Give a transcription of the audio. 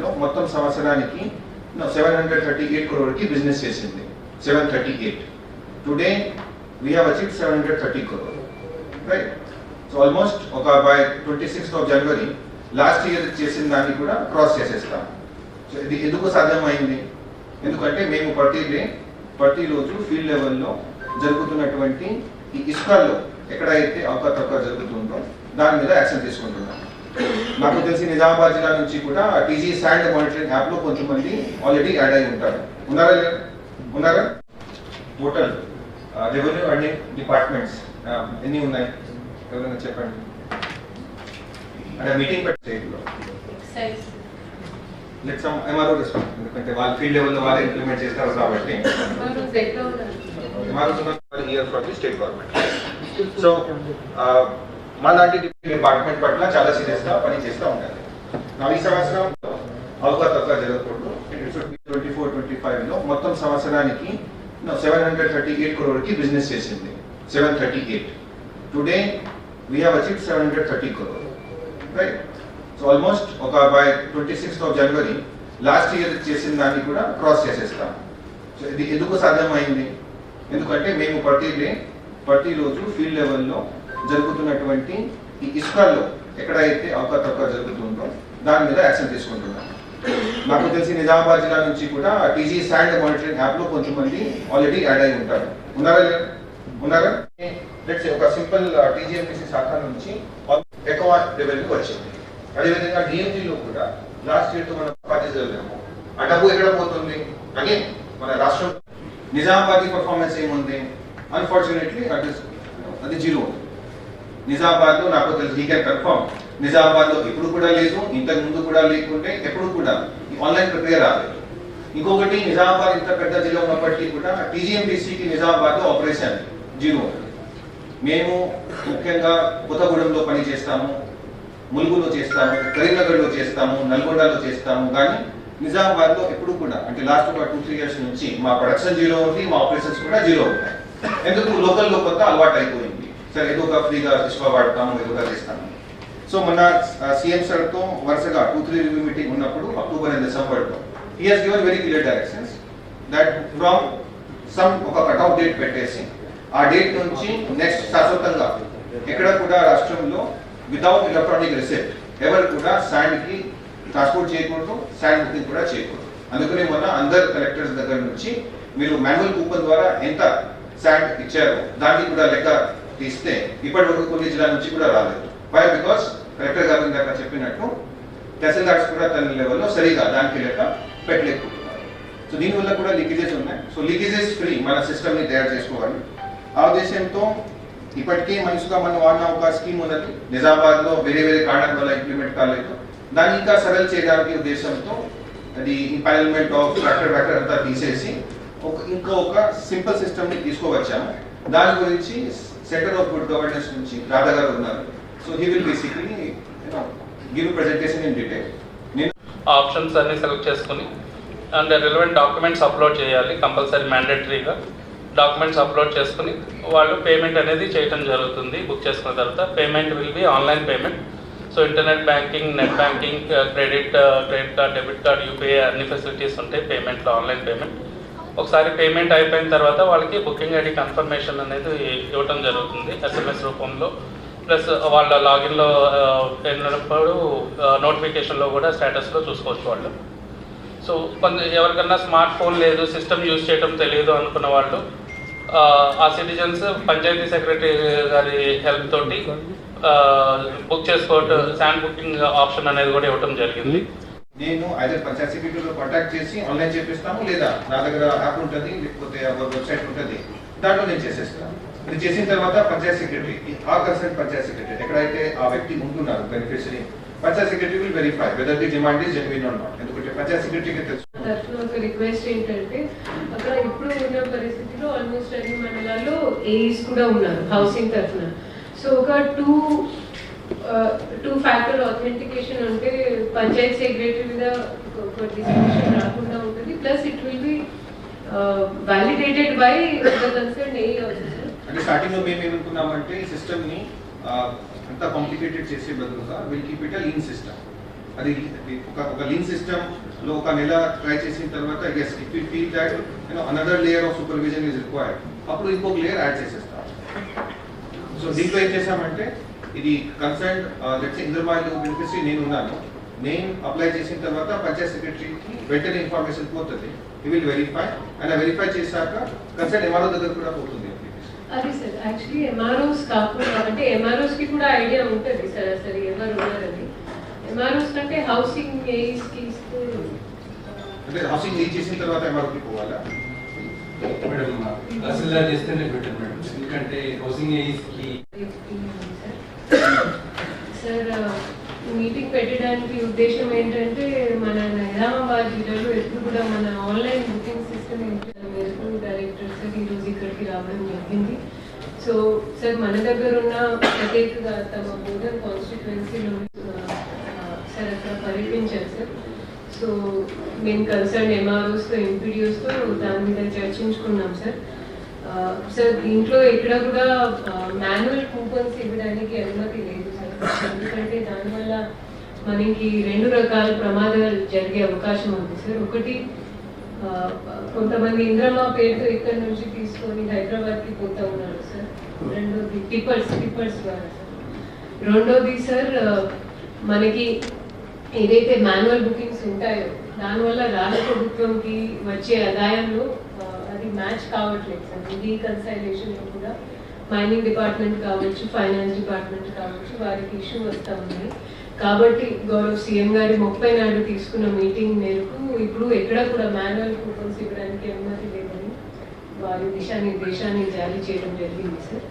లో మొత్తం సంవత్సరానికి సెవెన్ హండ్రెడ్ థర్టీ ఎయిట్ క్రోర్కి బిజినెస్ చేసింది. Seven thirty eight today we have achieve seven hundred thirty crore right so almost ఒక by twenty sixth of January last year చేసిన దాన్ని కూడా క్రాస్ చేసేస్తాం. సో ఇది ఎందుకు సాధ్యమైంది? ఎందుకంటే మేము ప్రతి డే ప్రతిరోజు ఫీల్డ్ లెవెల్లో జరుగుతున్నటువంటి ఈ ఇసుకల్లో ఎక్కడైతే అవకతవక జరుగుతుందో దాని మీద యాక్షన్ తీసుకుంటున్నాం. నాకు తెలిసి నిజామాబాద్ జిల్లా నుంచి కూడా టీజీ శాండ్ మానిటరింగ్ యాప్లో కొంతమంది ఆల్రెడీ యాడ్ అయి ఉంటారు. ఉన్నారా ఉన్నారా? హోటల్ రెవెన్యూ అన్ని డిపార్ట్మెంట్స్ ఎన్ని ఉన్నాయి ఎవరైనా చెప్పండి. అంటే మీటింగ్ పెట్టే excise let some MRO response ఎందుకంటే వాళ్ళ ఫీల్డ్ లెవెల్లో వాళ్ళే ఇంప్లిమెంట్ చేస్తారు కాబట్టి. MRO year for the state government so మాలాంటి డిపార్ట్మెంట్ పట్ల చాలా సీరియస్గా పని చేస్తూ ఉండాలి. ఈ సంవత్సరం అవకతవక జరగకూడదు. ట్వంటీ ఫోర్ ట్వంటీ ఫైవ్లో మొత్తం సంవత్సరానికి సెవెన్ హండ్రెడ్ థర్టీ ఎయిట్ క్రోర్కి బిజినెస్ చేసింది seven thirty eight today we have achieve seven hundred thirty crore right so almost ఒక by twenty sixth of January last year చేసిన దాన్ని కూడా క్రాస్ చేసేస్తాం. సో ఇది ఎందుకు సాధ్యమైంది? ఎందుకంటే మేము ప్రతి డే ప్రతిరోజు ఫీల్డ్ లెవెల్లో జరుగుతున్నటువంటి ఈ ఇసుకల్లో ఎక్కడైతే అవకతవక జరుగుతుందో దాని మీద యాక్షన్ తీసుకుంటున్నాం. నాకు తెలిసి నిజామాబాద్ జిల్లా నుంచి కూడా టీజీ శాండ్ మానిటరింగ్ యాప్లో కొంతమంది ఆల్రెడీ యాడ్ అయి ఉంటారు. ఉన్నారా లేదా? ఉన్నారా? లెట్స్ ఒక సింపుల్ టీజీఎంపీసీ శాఖ నుంచి ఎక్కువ రెవెన్యూ వచ్చింది. అదేవిధంగా DMG లో కూడా లాస్ట్ ఇయర్తో మనం పాటించలేము ఆ డబ్బు ఎక్కడ పోతుంది? అని మన రాష్ట్రం నిజామాబాద్ పర్ఫార్మెన్స్ ఏముంది? అన్ఫార్చునేట్లీ అది అది జీరో. నిజామాబాద్లో నాకు తెలిసి హీ కెన్ కన్ఫర్మ్ నిజామాబాద్లో ఇప్పుడు కూడా లేదు ఇంతకు ముందు కూడా లేకుంటే ఎప్పుడు కూడా ఆన్లైన్ ప్రక్రియ అవ్వలేదు ఇంకొకటి నిజామాబాద్ ఇంత పెద్ద జిల్లా ఉన్నప్పటికీ కూడా టీజీఎంటీసీకి నిజామాబాద్ ఆపరేషన్ జీరో మేము ముఖ్యంగా కొత్తగూడెంలో పని చేస్తాము ములుగులో చేస్తాము కరీంనగర్లో చేస్తాము నల్గొండలో చేస్తాము. కానీ నిజామాబాద్లో ఎప్పుడు కూడా అంటే లాస్ట్ ఒక టూ త్రీ ఇయర్స్ నుంచి మా ప్రొడక్షన్ జీరో ఉంది మా ఆపరేషన్స్ కూడా జీరో ఉంటాయి ఎందుకు? లోకల్లో కొంత అలవాటు అయిపోయింది. సరే ఏదో ఒక ఫ్రీగా ఇసుక వాడతాము ఏదో ఒక చేస్తాము. సో మన సీఎం సార్తో వరుసగా టూ త్రీ రివ్యూ మీటింగ్ ఉన్నప్పుడు అక్టోబర్ అండ్ డిసెంబర్లో. He has given very clear directions that from some ఒక కట్అఫ్ డేట్ పెట్టేసి ఆ డేట్ నుంచి నెక్స్ట్ శాశ్వతంగా ఎక్కడ కూడా రాష్ట్రంలో వితౌట్ ఎలక్ట్రానిక్ రిసెప్ట్ ఎవరు కూడా శాండ్కి ట్రాన్స్పోర్ట్ చేయకూడదు శాండ్ బుకింగ్ కూడా చేయకూడదు. అందుకనే మొన్న అందరు కలెక్టర్స్ దగ్గర నుంచి మీరు మాన్యువల్ కూపన్ ద్వారా ఎంత శాండ్ ఇచ్చారో దానికి కూడా లెక్క తీస్తే ఇప్పటి వరకు కొన్ని జిల్లా నుంచి కూడా రాలేదు. వై బికాస్ కలెక్టర్ గారు ఇందాక చెప్పినట్టు తహసీల్దార్స్ కూడా తన లెవెల్లో సరిగా దానికి లెక్క పెట్టలేకపోతున్నారు. సో దీనివల్ల కూడా లీకేజెస్ ఉన్నాయి. సో లీకేజెస్ ఫ్రీ మన సిస్టమ్ని తయారు చేసుకోవాలి. ఆ ఉద్దేశంతో ఇప్పటికే మనసుగా మనం వాడిన ఒక స్కీమ్ ఉన్నది. నిజామాబాద్లో వేరే వేరే కారణాల వల్ల ఇంప్లిమెంట్ కాలేదు. దాన్ని ఇంకా సరళ చేయడానికి ఉద్దేశంతో అది ఇంపానల్మెంట్ ఆఫ్ ట్రాక్టర్ వ్యాక్టర్ అంతా తీసేసి ఒక ఇంకా ఒక సింపుల్ సిస్టమ్ని తీసుకువచ్చాము. దాని గురించి సెంటర్ ఆఫ్ గుడ్ గవర్నెన్స్ నుంచి రాధా గారు ఉన్నారు. So he will basically give presentation in detail నేను ఆప్షన్స్ అన్ని సెలెక్ట్ చేసుకుని అండ్ రిలవెంట్ డాక్యుమెంట్స్ అప్లోడ్ చేయాలి కంపల్సరీ మ్యాండేటరీగా డాక్యుమెంట్స్ అప్లోడ్ చేసుకుని వాళ్ళు పేమెంట్ అనేది చేయడం జరుగుతుంది బుక్ చేసుకున్న తర్వాత. Payment will be online payment so internet banking net banking credit credit card debit card UPI అన్ని ఫెసిలిటీస్ ఉంటాయి పేమెంట్లో ఆన్లైన్ పేమెంట్ ఒకసారి పేమెంట్ అయిపోయిన తర్వాత వాళ్ళకి బుకింగ్ ఐడి కన్ఫర్మేషన్ అనేది ఇవ్వటం జరుగుతుంది ఎస్ఎంఎస్ రూపంలో. ప్లస్ వాళ్ళ లాగిన్లో వెళ్ళినప్పుడు నోటిఫికేషన్లో కూడా స్టేటస్లో చూసుకోవచ్చు వాళ్ళు. సో కొంత ఎవరికన్నా స్మార్ట్ ఫోన్ లేదు సిస్టమ్ యూజ్ చేయడం తెలియదు అనుకున్న వాళ్ళు ఆ, సిటిజన్స్ పంచాయతీ సెక్రటరీ గారి హెల్ప్ తోటి బుక్ చేసుకోవటం శాండ్ బుకింగ్ ఆప్షన్ అనేది కూడా ఇవ్వటం జరిగింది. నేను ఐదర్ పంచాయత్ సెక్రటరీలో కాంటాక్ట్ చేసి ఆన్లైన్ చేపిస్తాము లేదా నా దగ్గర యాప్ ఉంటుంది లేకపోతే వెబ్సైట్ ఉంటుంది. దాంట్లో నేను చేసేస్తాను. ఇది చేసిన తర్వాత పంచాయత్ సెక్రటరీ ఆ కన్సర్న్ పంచాయత్ సెక్రటరీ ఎక్కడైతే ఆ వ్యక్తి ఉంటున్నారు beneficiary panchayat secretary will verify whether the demand is genuine or not ఎందుకంటే పంచాయత్ సెక్రటరీకి తెలుసు. ఒక రిక్వెస్ట్ ఏంటంటే అక్కడ ఇప్పుడు ఉన్న పరిస్థితిలో ఆల్మోస్ట్ అన్ని మండలాల్లో ఏఈస్ కూడా ఉన్నారు హౌసింగ్ తరఫున. సో ఒక టూ టూ ఫ్యాక్టర్ ఆథెంటికేషన్ అంటే పంచాయత్ సెక్రటరీ మీద ఒక- డిస్క్రిప్షన్ రాకుండా ఉంటుంది. Plus it will be validated by the concern ఏ అంటే స్టార్టింగ్లో మేము ఏమనుకున్నామంటే ఈ సిస్టమ్ని అంత కాంప్లికేటెడ్ చేసే బదులుగా will keep it lean system అది అది ఒక ఒక లీన్ సిస్టమ్లో ఒక నెల ట్రై చేసిన తర్వాత yes if you feel that you know another layer of supervision is required అప్పుడు ఇంకొక లేయర్ యాడ్ చేసేస్తాం. సో దీంట్లో ఏం చేసామంటే ఇది కన్సర్న్ లెట్స్ ఇంద్రమాలి బెనిఫిషరీ నేను ఉన్నాను. నేను అప్లై చేసిన తర్వాత పంచాయత్ సెక్రటరీకి వెంటనే ఇన్ఫర్మేషన్ పోతుంది. ఈ విల్ వెరిఫై అండ్ వెరిఫై చేశాక కన్సర్న్ ఎంఆర్ఓ దగ్గర కూడా పోతుంది. అది సార్ యాక్చువల్లీ ఎంఆర్ఓస్ కాకుండా అంటే ఎంఆర్ఓస్కి కూడా ఐడియా ఉంటుంది సార్ అసలు ఎవరు ఉన్నారని. ఎంఆర్ఓస్ కంటే హౌసింగ్ అంటే హౌసింగ్ లీజ్ చేసిన తర్వాత ఎంఆర్ఓకి పోవాలా? మేడం తహసీల్దార్ చేస్తేనే బెటర్ మేడం. ఎందుకంటే హౌసింగ్ ఏజ్కి సార్ మీటింగ్ పెట్టడానికి ఉద్దేశం ఏంటంటే మన నిజామాబాద్ జిల్లాలో ఎప్పుడు కూడా మన ఆన్లైన్ బుకింగ్ సిస్టమ్ మేరకు డైరెక్టర్ సార్ ఈరోజు ఇక్కడికి రావడం జరిగింది. సో సార్ మన దగ్గర ఉన్న ప్రత్యేకగా తమ బోధన్ కాన్స్టిట్యువెన్సీలో సార్ అక్కడ పర్యటించారు సార్. సో మేము కన్సర్న్ ఎంఆర్ఓస్తో ఎంపీడీఓస్తో దాని మీద చర్చించుకున్నాం సార్. సార్ దీంట్లో ఎక్కడ కూడా మాన్యువల్ కూపన్స్ ఇవ్వడానికి అనుమతి లేదు. ఎందుకంటే దానివల్ల మనకి రెండు రకాల ప్రమాదాలు జరిగే అవకాశం ఉంది. సార్ ఒకటి కొంతమంది ఇంద్రమ్మ పేరుతో ఇక్కడ నుంచి తీసుకొని హైదరాబాద్కి పోతా ఉన్నారు సార్. రెండోది టిప్పర్స్ టిప్పర్స్ ద్వారా సార్. రెండోది సార్ మనకి ఏదైతే మాన్యువల్ బుకింగ్స్ ఉంటాయో దానివల్ల రాష్ట్ర ప్రభుత్వంకి వచ్చే ఆదాయంలో అది మ్యాచ్ కావట్లేదు సార్. రీకన్సైలేషన్లో కూడా మైనింగ్ డిపార్ట్మెంట్ కావచ్చు ఫైనాన్స్ డిపార్ట్మెంట్ కావచ్చు వారికి ఇష్యూ వస్తూ ఉన్నాయి కాబట్టి గౌరవ్ సీఎం గారి ముప్పై నాడు తీసుకున్న మీటింగ్ మేరకు ఇప్పుడు ఎక్కడ కూడా మాన్యువల్ కూపన్స్ ఇవ్వడానికి అనుమతి లేదని వారి దిశానిర్దేశాన్ని జారీ చేయడం జరిగింది సార్